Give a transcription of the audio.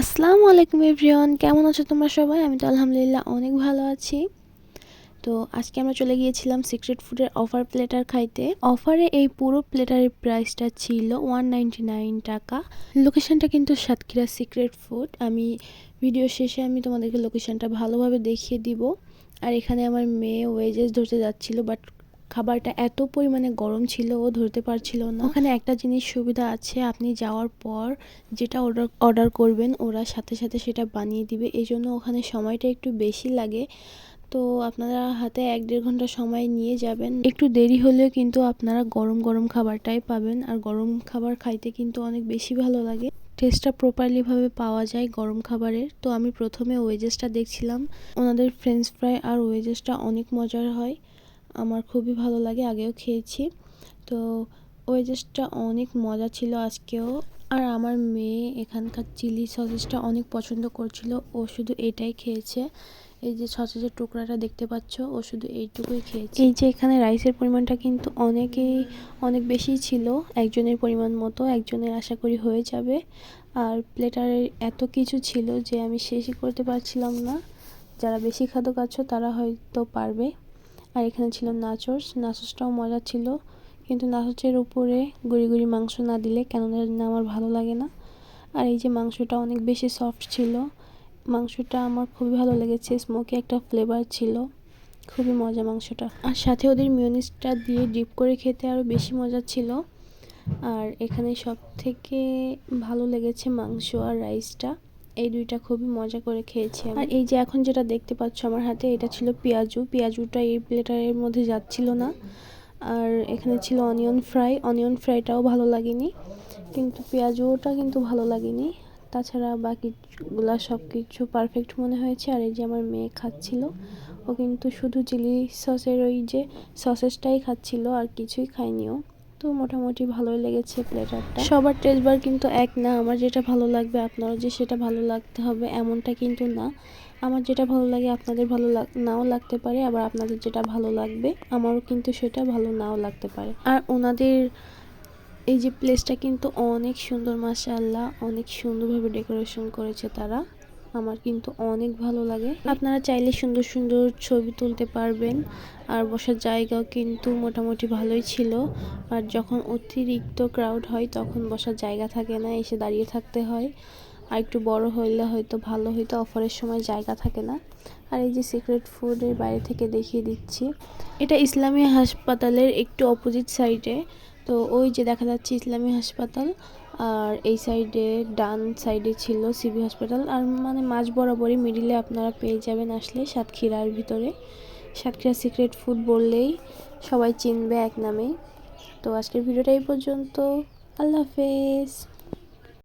আসসালামু আলাইকুম এভরিওয়ান, কেমন আছো তোমরা সবাই? আমি তো আলহামদুলিল্লাহ অনেক ভালো আছি। তো আজকে আমরা চলে গিয়েছিলাম সিক্রেট ফুডের অফার প্লেটার খাইতে। অফারে এই পুরো প্লেটারের প্রাইসটা ছিল ওয়ান টাকা। লোকেশনটা কিন্তু সাতক্ষীরা সিক্রেট ফুড আমি ভিডিও শেষে আমি তোমাদেরকে লোকেশনটা ভালোভাবে দেখিয়ে দিব। আর এখানে আমার মেয়ে ওয়েজেস ধরতে যাচ্ছিল বাট খাবারটা এত পরিমাণে গরম ছিল ও ধরতে পারছিল না। ওখানে একটা জিনিস সুবিধা আছে আপনি যাওয়ার পর যেটা অর্ডার অর্ডার করবেন ওরা সাথে সাথে সেটা বানিয়ে দিবে। এই জন্য ওখানে সময়টা একটু বেশি লাগে। তো আপনারা হাতে এক দেড় ঘণ্টা সময় নিয়ে যাবেন। একটু দেরি হলেও কিন্তু আপনারা গরম গরম খাবারটাই পাবেন। আর গরম খাবার খাইতে কিন্তু অনেক বেশি ভালো লাগে। টেস্টটা প্রপারলিভাবে পাওয়া যায় গরম খাবারের। তো আমি প্রথমে ওয়েজেসটা দেখছিলাম। ওনাদের ফ্রেঞ্চ ফ্রাই আর ওয়েজেসটা অনেক মজার হয়। আমার খুবই ভালো লাগে, আগেও খেয়েছি। তো ওয়েজেসটা অনেক মজা ছিল আজকেও। আর আমার মেয়ে এখানকার চিলি সসেসটা অনেক পছন্দ করছিল, ও শুধু এটাই খেয়েছে। এই যে সসেজের টুকরাটা দেখতে পাচ্ছ, ও শুধু এইটুকুই খেয়েছে। এই যে এখানে রাইসের পরিমাণটা কিন্তু অনেকেই, অনেক বেশি ছিল, একজনের পরিমাণ মতো, একজনের আশা করি হয়ে যাবে। আর প্লেটারে এত কিছু ছিল যে আমি শেষই করতে পারছিলাম না। যারা বেশি খাদ্য খাচ্ছ তারা হয়তো পারবে। আর এখানে ছিল নাচোস। নাচোসটাও মজা ছিল। কিন্তু নাচোসের উপরে গুড়ি গুড়ি মাংস না দিলে কেন না আমার ভালো লাগে না। আর এই যে মাংসটা অনেক বেশি সফট ছিল। মাংসটা আমার খুবই ভালো লেগেছে। স্মোকি একটা ফ্লেভার ছিল। খুবই মজা মাংসটা। আর সাথে ওদের মিউনিসটা দিয়ে ডিপ করে খেতে আরও বেশি মজা ছিল। আর এখানে সব থেকে ভালো লেগেছে মাংস আর রাইসটা এই দুইটা খুবই মজা করে খেয়েছি আর এই যে এখন যেটা দেখতে পাচ্ছ আমার হাতে, এটা ছিল পেঁয়াজু। পেঁয়াজুটা এই প্লেটারের মধ্যে যাচ্ছিল না। আর এখানে ছিল অনিয়ন ফ্রাই। অনিয়ন ফ্রাইটাও ভালো লাগেনি। কিন্তু পেঁয়াজুটা কিন্তু ভালো লাগেনি। তাছাড়া বাকিগুলা সব কিছু পারফেক্ট মনে হয়েছে। আর এই যে আমার মেয়ে খাচ্ছিল, ও কিন্তু শুধু চিলি সসের ওই যে সসেসটাই খাচ্ছিল, আর কিছুই খায়নিও তো মোটামুটি ভালোই লেগেছে প্লেটারটা সবার টেস্ট বার কিন্তু এক না, আমার যেটা ভালো লাগবে আপনারও যে সেটা ভালো লাগতে হবে, এমনটা কিন্তু না। আমার যেটা ভালো লাগে আপনাদের ভালো নাও লাগতে পারে, আবার আপনাদের যেটা ভালো লাগবে, আমারও কিন্তু সেটা ভালো নাও লাগতে পারে। আর ওনাদের এই যে প্লেসটা কিন্তু অনেক সুন্দর মাসাল্লাহ অনেক সুন্দরভাবে ডেকোরেশন করেছে তারা। আমার কিন্তু অনেক ভালো লাগে। আপনারা চাইলে সুন্দর সুন্দর ছবি তুলতে পারবেন। আর বসার জায়গাও কিন্তু মোটামুটি ভালোই ছিল। আর যখন অতিরিক্ত ক্রাউড হয়, তখন বসার জায়গা থাকে না, এসে দাঁড়িয়ে থাকতে হয়। আর একটু বড় হইলে হয়তো ভালো হইতো, অফারের সময় জায়গা থাকে না। আর এই যে সিক্রেট ফুডের বাইরে থেকে দেখিয়ে দিচ্ছি। এটা ইসলামী হাসপাতালের একটু অপোজিট সাইডে তো ওই যে দেখা যাচ্ছে ইসলামী হাসপাতাল আর এই সাইডে, ডান সাইডে ছিল সিবি হসপিটাল আর মানে মাঝ বরাবরই মিডিলে আপনারা পেয়ে যাবেন আসলে সাতক্ষীরার ভিতরে। সাতক্ষীরা সিক্রেট ফুড বললেই সবাই চিনবে এক নামেই তো আজকের ভিডিওটা এই পর্যন্ত। আল্লাহ হাফেজ।